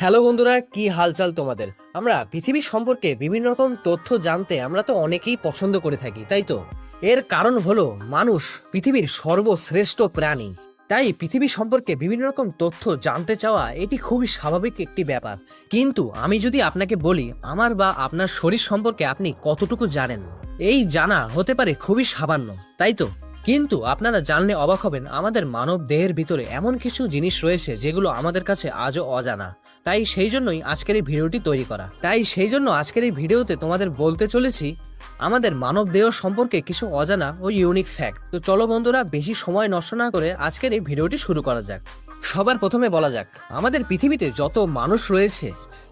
Hello বন্ধুরা, কি হালচাল তোমাদের? আমরা পৃথিবী সম্পর্কে বিভিন্ন রকম তথ্য জানতে আমরা তো অনেকেই পছন্দ করে থাকি, তাই তো? এর কারণ হলো মানুষ পৃথিবীর সর্বশ্রেষ্ঠ প্রাণী। তাই পৃথিবী সম্পর্কে বিভিন্ন রকম তথ্য জানতে চাওয়া এটি খুবই স্বাভাবিক একটি ব্যাপার। কিন্তু আমি যদি আপনাকে বলি, আমার বা আপনার শরীর সম্পর্কে আপনি কতটুকু জানেন? এই জানা হতে পারে খুবই সামান্য, তাই তো? কিন্তু আপনারা জানলে অবাক হবেন, আমাদের মানব দেহের ভিতরে এমন কিছু জিনিস রয়েছে যেগুলো আমাদের কাছে আজও অজানা। তাই সেই জন্যই আজকের এই ভিডিওটি তৈরি করা। তাই সেই জন্য আজকের এই ভিডিওতে তোমাদের বলতে চলেছি, আমাদের মানব দেহ সম্পর্কে কিছু অজানা ও ইউনিক ফ্যাক্ট তো চলো বন্ধুরা, বেশি সময় নষ্ট না করে আজকের এই ভিডিওটি শুরু করা যাক। সবার প্রথমে বলা যাক, আমাদের পৃথিবীতে যত মানুষ রয়েছে,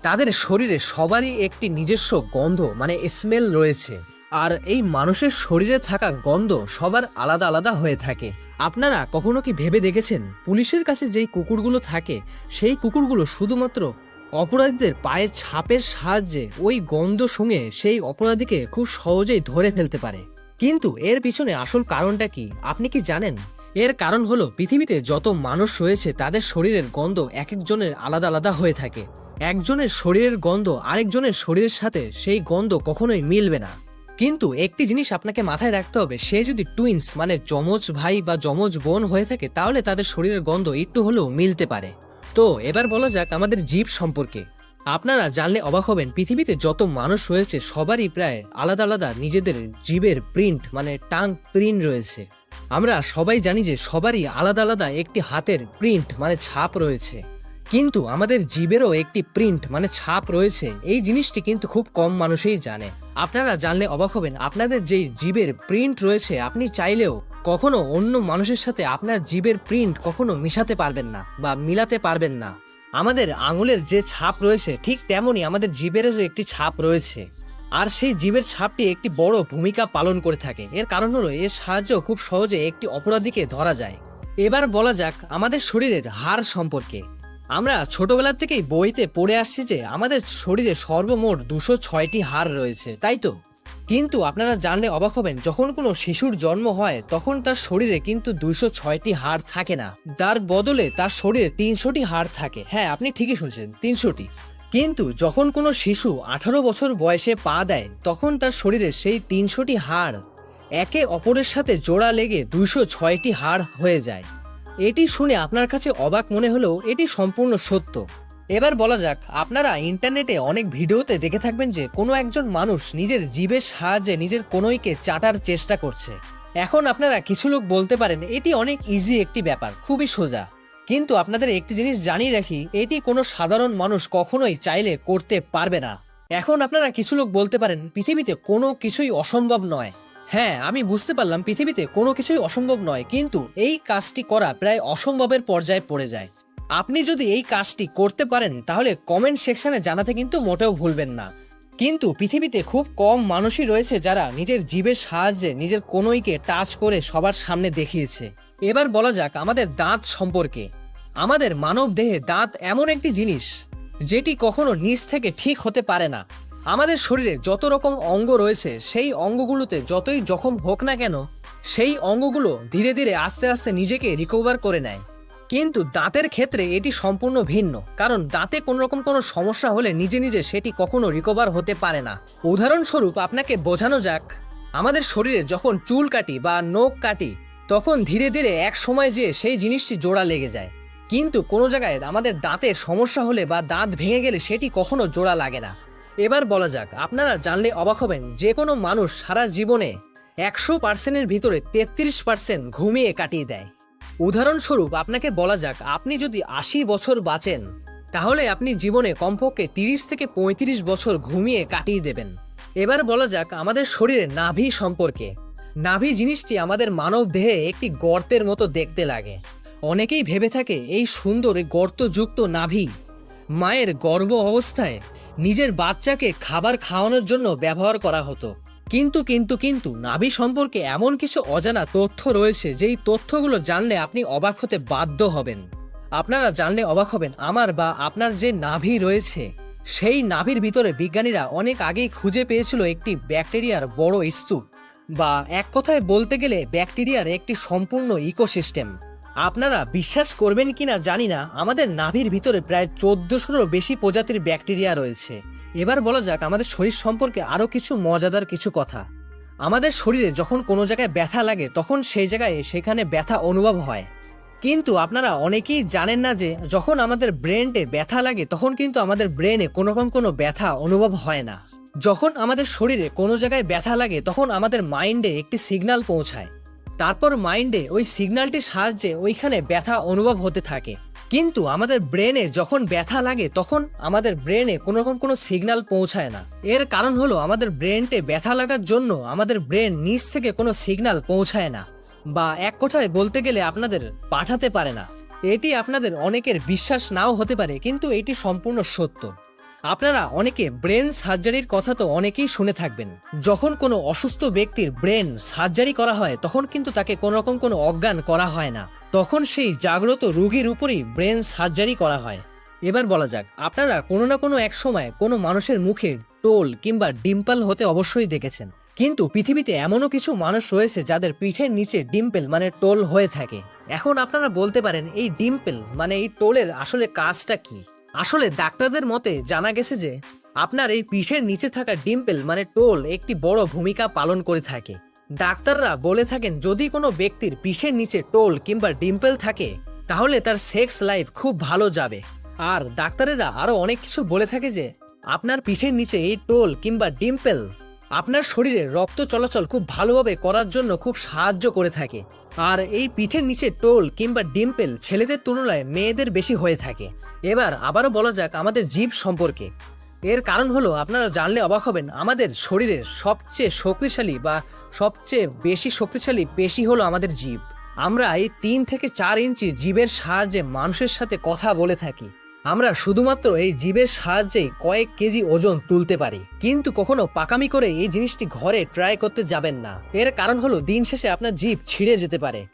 তাদের শরীরে সবারই একটি নিজস্ব গন্ধ মানে স্মেল রয়েছে। আর এই মানুষের শরীরে থাকা গন্ধ সবার আলাদা আলাদা হয়ে থাকে। আপনারা কখনো কি ভেবে দেখেছেন? পুলিশের কাছে যেই কুকুরগুলো থাকে, সেই কুকুরগুলো শুধুমাত্র অপরাধীদের পায়ের ছাপের সাহায্যে ওই গন্ধ শুঙে সেই অপরাধীকে খুব সহজেই ধরে ফেলতে পারে। কিন্তু এর পিছনে আসল কারণটা কি, আপনি কি জানেন? এর কারণ হলো পৃথিবীতে যত মানুষ রয়েছে, তাদের শরীরের গন্ধ এক একজনের আলাদা আলাদা হয়ে থাকে। একজনের শরীরের গন্ধ আরেকজনের শরীরের সাথে সেই গন্ধ কখনোই মিলবে না। কিন্তু একটি জিনিস আপনাকে মাথায় রাখতে হবে, সে যদি টুইন্স মানে যমজ ভাই বা যমজ বোন হয়ে থাকে, তাহলে তাদের শরীরের গন্ধ একটু হলেও মিলতে পারে। তো এবার বলা যাক আমাদের জীব সম্পর্কে। আপনারা জানলে অবাক হবেন, পৃথিবীতে যত মানুষ রয়েছে, সবারই প্রায় আলাদা আলাদা নিজেদের জীবের প্রিন্ট মানে টাং প্রিন্ট রয়েছে। আমরা সবাই জানি যে সবারই আলাদা আলাদা একটি হাতের প্রিন্ট মানে ছাপ রয়েছে। কিন্তু আমাদের জীবেরও একটি প্রিন্ট মানে ছাপ রয়েছে। এই জিনিসটি কিন্তু খুব কম মানুষই জানে। আপনারা জানলে অবাক হবেন, আপনাদের যেই জীবের প্রিন্ট রয়েছে, আপনি চাইলেও কখনো অন্য মানুষের সাথে আপনার জীবের প্রিন্ট কখনো মিশাতে পারবেন না বা মিলাতে পারবেন না। আমাদের আঙুলের যে ছাপ রয়েছে, ঠিক তেমনই আমাদের জীবেরও যে একটি ছাপ রয়েছে। আর সেই জীবের ছাপটি একটি বড় ভূমিকা পালন করে থাকে। এর কারণ হলো, এর সাহায্য খুব সহজে একটি অপরাধীকে ধরা যায়। এবার বলা যাক আমাদের শরীরের হাড় সম্পর্কে। আমরা ছোটবেলা থেকেই বইতে পড়ে আসছি যে আমাদের শরীরে সর্বমোট দুশো ছয়টি হাড় রয়েছে, তাই তো? কিন্তু আপনারা জানলে অবাক হবেন, যখন কোনো শিশুর জন্ম হয়, তখন তার শরীরে কিন্তু দুশো ছয়টি হাড় থাকে না। তার বদলে তার শরীরে তিনশোটি হাড় থাকে। হ্যাঁ আপনি ঠিকই শুনছেন, তিনশোটি। কিন্তু যখন কোনো শিশু আঠারো বছর বয়সে পা দেয়, তখন তার শরীরে সেই তিনশোটি হাড় একে অপরের সাথে জোড়া লেগে দুইশো ছয়টি হাড় হয়ে যায়। এটি শুনে আপনার কাছে অবাক মনে হলেও এটি সম্পূর্ণ সত্য। এবার বলা যাক, আপনারা ইন্টারনেটে অনেক ভিডিওতে দেখে থাকবেন যে কোনো একজন মানুষ নিজের জীবের সাহায্যে নিজের কোনোইকে চাটার চেষ্টা করছে। এখন আপনারা কিছু লোক বলতে পারেন, এটি অনেক ইজি একটি ব্যাপার, খুবই সোজা। কিন্তু আপনাদের একটি জিনিস জানিয়ে রাখি, এটি কোনো সাধারণ মানুষ কখনোই চাইলে করতে পারবে না। এখন আপনারা কিছু লোক বলতে পারেন, পৃথিবীতে কোনো কিছুই অসম্ভব নয়। হ্যাঁ আমি বুঝতে পারলাম পৃথিবীতে কোনো কিছুই অসম্ভব নয়, কিন্তু এই কাজটি করা প্রায় অসম্ভবের পর্যায়ে পড়ে যায়। আপনি যদি এই কাজটি করতে পারেন, তাহলে কমেন্ট সেকশনে জানাতে কিন্তু মোটেও ভুলবেন না। কিন্তু পৃথিবীতে খুব কম মানুষই রয়েছে যারা নিজের জীবের সাহায্যে নিজের কোনোইকে টাচ করে সবার সামনে দেখিয়েছে। এবার বলা যাক আমাদের দাঁত সম্পর্কে। আমাদের মানব দেহে দাঁত এমন একটি জিনিস, যেটি কখনো নিচ থেকে ঠিক হতে পারে না। আমাদের শরীরে যত রকম অঙ্গ রয়েছে, সেই অঙ্গগুলোতে যতই জখম হোক না কেন, সেই অঙ্গগুলো ধীরে ধীরে আস্তে আস্তে নিজেকে রিকভার করে নেয়। কিন্তু দাঁতের ক্ষেত্রে এটি সম্পূর্ণ ভিন্ন, কারণ দাঁতে কোনো রকম কোনো সমস্যা হলে নিজে নিজে সেটি কখনো রিকভার হতে পারে না। উদাহরণস্বরূপ আপনাকে বোঝানো যাক, আমাদের শরীরে যখন চুল কাটি বা নখ কাটি, তখন ধীরে ধীরে এক সময় যেয়ে সেই জিনিসটি জোড়া লেগে যায়। কিন্তু কোনো জায়গায় আমাদের দাঁতের সমস্যা হলে বা দাঁত ভেঙে গেলে সেটি কখনো জোড়া লাগে না। এবার বলা যাক, আপনারা জানলে অবাক হবেন, যে কোনো মানুষ সারা জীবনে একশো পার্সেন্টের ভিতরে তেত্রিশ পার্সেন্ট ঘুমিয়ে কাটিয়ে দেয়। উদাহরণস্বরূপ, আপনাকে বলা যাক, আপনি যদি আশি বছর বাঁচেন, তাহলে আপনি জীবনে কমপক্ষে তিরিশ থেকে পঁয়ত্রিশ বছর ঘুমিয়ে কাটিয়ে দেবেন। এবার বলা যাক, আমাদের শরীরে নাভি সম্পর্কে। নাভি জিনিসটি আমাদের মানব দেহে একটি গর্তের মতো দেখতে লাগে। অনেকেই ভেবে থাকে, এই সুন্দর গর্তযুক্ত নাভি মায়ের গর্ভ অবস্থায় নিজের বাচ্চাকে খাবার খাওয়ানোর জন্য ব্যবহার করা হতো। কিন্তু কিন্তু কিন্তু নাভি সম্পর্কে এমন কিছু অজানা তথ্য রয়েছে যেই তথ্যগুলো জানলে আপনি অবাক হতে বাধ্য হবেন। আপনারা জানলে অবাক হবেন আমার বা আপনার যে নাভি রয়েছে, সেই নাভির ভিতরে বিজ্ঞানীরা অনেক আগেই খুঁজে পেয়েছিল একটি ব্যাকটেরিয়ার বড় স্তূপ বা এক কথায় বলতে গেলে ব্যাকটেরিয়ার একটি সম্পূর্ণ ইকোসিস্টেম। আপনারা বিশ্বাস করবেন কিনা জানি না, আমাদের নাভির ভিতরে প্রায় চোদ্দশোরও বেশি প্রজাতির ব্যাকটেরিয়া রয়েছে। এবার বলা যাক আমাদের শরীর সম্পর্কে আরও কিছু মজাদার কিছু কথা। আমাদের শরীরে যখন কোনো জায়গায় ব্যথা লাগে, তখন সেই জায়গায় সেখানে ব্যথা অনুভব হয়। কিন্তু আপনারা অনেকেই জানেন না যে, যখন আমাদের ব্রেনটে ব্যথা লাগে, তখন কিন্তু আমাদের ব্রেনে কোনো রকম কোনো ব্যথা অনুভব হয় না। যখন আমাদের শরীরে কোনো জায়গায় ব্যথা লাগে, তখন আমাদের মাইন্ডে একটি সিগন্যাল পৌঁছায়। তারপর মাইন্ডে ওই সিগন্যালটির সাহায্যে ওইখানে ব্যথা অনুভব হতে থাকে। কিন্তু আমাদের ব্রেনে যখন ব্যথা লাগে, তখন আমাদের ব্রেনে কোনো রকম কোনো সিগন্যাল পৌঁছায় না। এর কারণ হলো আমাদের ব্রেনটে ব্যথা লাগার জন্য আমাদের ব্রেন নিচ থেকে কোনো সিগন্যাল পৌঁছায় না বা এক কথায় বলতে গেলে আপনাদের পাঠাতে পারে না। এটি আপনাদের অনেকের বিশ্বাস নাও হতে পারে, কিন্তু এটি সম্পূর্ণ সত্য। আপনারা অনেকে ব্রেন সার্জারির কথা তো অনেকেই শুনে থাকবেন। যখন কোনো অসুস্থ ব্যক্তির ব্রেন সার্জারি করা হয়, তখন কিন্তু তাকে কোনো রকম কোনো অজ্ঞান করা হয় না। তখন সেই জাগ্রত রুগীর উপরেই ব্রেন সার্জারি করা হয়। এবার বলা যাক, আপনারা কোনো না কোনো এক সময় কোনো মানুষের মুখে টোল কিংবা ডিম্পল হতে অবশ্যই দেখেছেন। কিন্তু পৃথিবীতে এমনও কিছু মানুষ রয়েছে যাদের পিঠের নিচে ডিম্পল মানে টোল হয়ে থাকে। এখন আপনারা বলতে পারেন, এই ডিম্পল মানে এই টোলের আসলে কাজটা কি? আসলে ডাক্তারদের মতে জানা গেছে যে আপনার এই পিঠের নিচে থাকা ডিম্পল মানে টোল, একটি বড় ভূমিকা পালন করে থাকে। ডাক্তাররা বলে থাকেন, যদি কোনো ব্যক্তির পিঠের নিচে টোল কিংবা ডিম্পল থাকে, তাহলে তার সেক্স লাইফ খুব ভালো যাবে। আর ডাক্তারেরা আরও অনেক কিছু বলে থাকে যে, আপনার পিঠের নিচে এই টোল কিংবা ডিম্পল আপনার শরীরে রক্ত চলাচল খুব ভালোভাবে করার জন্য খুব সাহায্য করে থাকে। আর এই পিঠের নিচে টোল কিংবা ডিম্পল ছেলেদের তুলনায় মেয়েদের বেশি হয়ে থাকে। এবার আবারও বলা যাক আমাদের জীব সম্পর্কে। এর কারণ হলো, আপনারা জানলে অবাক হবেন, আমাদের শরীরের সবচেয়ে শক্তিশালী বা সবচেয়ে বেশি শক্তিশালী পেশি হলো আমাদের জীব। আমরা এই তিন থেকে চার ইঞ্চি জীবের সাহায্যে মানুষের সাথে কথা বলে থাকি। আমরা শুধুমাত্র এই জীবের সাহায্যেই কয়েক কেজি ওজন তুলতে পারি। কিন্তু কখনো পাকামি করে এই জিনিসটি ঘরে ট্রাই করতে যাবেন না। এর কারণ হলো, দিন শেষে আপনার জীব ছিঁড়ে যেতে পারে।